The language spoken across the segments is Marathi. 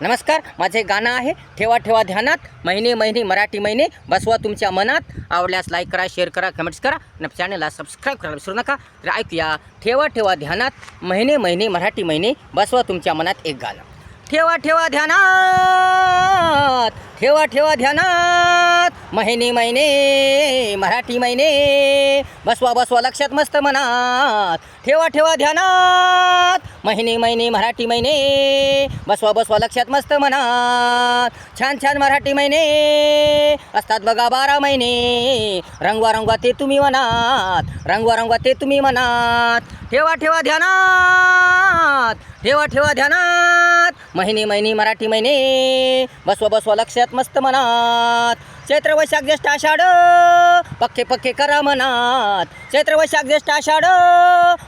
नमस्कार माझे गाणं आहे. ठेवा ठेवा ध्यानात. महिने महिने मराठी महिने. बसवा तुमच्या मनात. आवडल्यास लाईक करा शेअर करा कमेंट्स करा. आणि चॅनलला सबस्क्राईब करायला विसरू नका. तर ऐकूया. ठेवा ठेवा ध्यानात. महिने महिने मराठी महिने. बसवा तुमच्या मनात एक गाणं. ठेवा ठेवा ध्यानात. ठेवा ठेवा ध्यानात. महिने महिने मराठी महिने. बसवा बसवा लक्षात मस्त मनात. ठेवा ठेवा ध्यानात. महिने महिने मराठी महिने. बसवा बसवा लक्षात मस्त मनात. छान छान मराठी महिने. असतात बघा बारा महिने. रंगवा रंगवा ते तुम्ही म्हणात रंगवा रंगवा ते तुम्ही मनात. ठेवा ठेवा ध्यानात. ठेवा ठेवा ध्यानात. महिने महिने मराठी महिने. बसवा बसवा लक्षात मस्त मनात. चैत्र वैशाख ज्येष्ठ आषाढ. पक्के पक्के करा मनात. चैत्र वैशाख ज्येष्ठ आषाढ.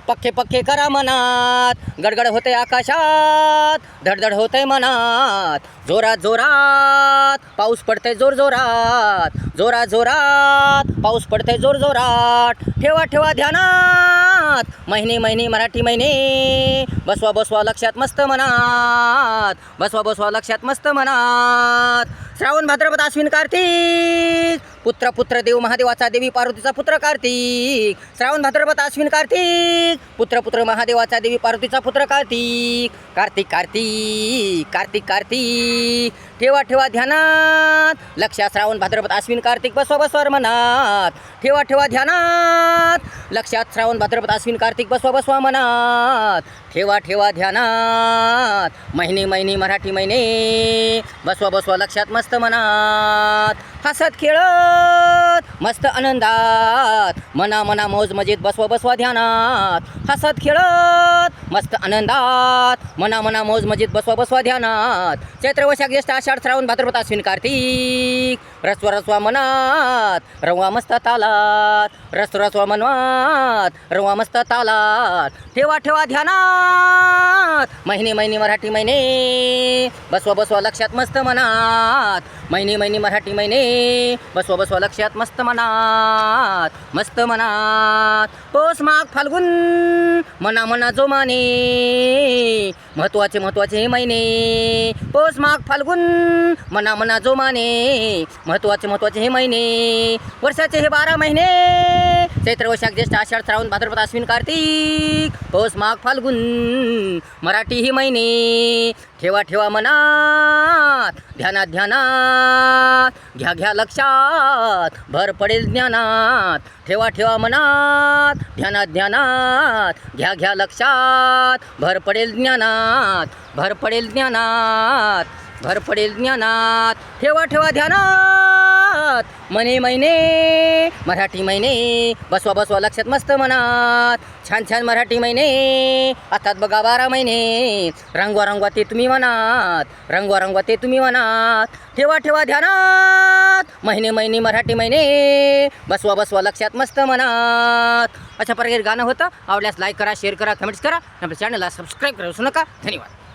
पक्के पक्के करा मनात. गडगड होते आकाशात. धडधड होते मनात. जोरात जोरात. पाऊस पडते जोर जोरात. जोरात जोरात. पाऊस पडते जोर जोरात. ठेवा ठेवा ध्यानात. महिने महिने मराठी महिने. बसवा बसवा लक्षात मस्त मनात. बसवा बसवा लक्षात मस्त मनात. श्रावण भाद्रपद अश्विन कार्तिक. पुत्र पुत्र देव महादेवाचा देवी पार्वतीचा पुत्र कार्तिक. श्रावण भाद्रपद अश्विन कार्तिक. पुत्र पुत्र महादेवाचा देवी पार्वतीचा पुत्र कार्तिक. कार्तिक कार्तिक कार्तिक कार्तिक. ठेवा ठेवा ध्यानात. लक्षात श्रावण भाद्रपद अश्विन कार्तिक बसवा बसवर मनात ठेवा ठेवा ध्यानात. लक्षात श्रावण भाद्रपद अश्विन कार्तिक बसवा बसवा मनात. ठेवा ठेवा ध्यानात. महिने महिने मराठी महिने. बसवा बसवा लक्षात मस्त मनात. हसत खेळत मस्त आनंदात. मना मना मौज मजेत बसवा बसवा ध्यानात. हसत खेळत मस्त आनंदात. मना मना मौज मजेत बसवा बसवा ध्यानात. चैत्र वैशाख ज्येष्ठ आषाढ श्रावण भाद्रपद अश्विन कार्तिक. रस्व रसवा मनात रवा मस्त तालात. रस्व रसवा मनात रवा मस्त तालात. ठेवा ठेवा ध्यानात. महिने महिने मराठी महिने. बसवा बसवा लक्षात मस्त मनात. महिने महिने मराठी महिने. बसवा बसवा लक्षात मस्त मनात. मस्त मनात. पोस माग फाल्गुन. मना मना जोमाने. महत्त्वाचे महत्त्वाचे महिने. पोस माग फाल्गुन. मना मना जो माने महत्त्वाचे महत्त्वाचे हे महिने वर्षाचे हे बारा महिने. चैत्र वैशाख ज्येष्ठ आषाढ श्रावण भाद्रपद अश्विन कार्तिक पौष माघ फाल्गुन मराठी ही महिने. ठेवा ठेवा मनात ध्यानात ध्यानात घ्या घ्या लक्षात भर पडेल ज्ञानात. ठेवा ठेवा मनात ध्यानात ध्यानात घ्या घ्या लक्षात भर पडेल ज्ञानात भर पडेल ज्ञानात भर पडेल ज्ञानात. ठेवा ठेवा ध्यानात. मने महिने मराठी महिने बसवा बसवा लक्षात मस्त मनात. छान छान मराठी महिने अर्थात बघा बारा महिने रंगवा रंगवा ते तुम्ही मनात. रंगवा रंगवा ते तुम्ही मनात. ठेवा ठेवा ध्यानात. महिने महिने मराठी महिने बसवा बसवा लक्षात मस्त मनात. अशा प्रकारे गाणं होतं. आवडल्यास लाईक करा शेअर करा कमेंट्स करा. आपल्या चॅनलला सबस्क्राईब करू नका. धन्यवाद.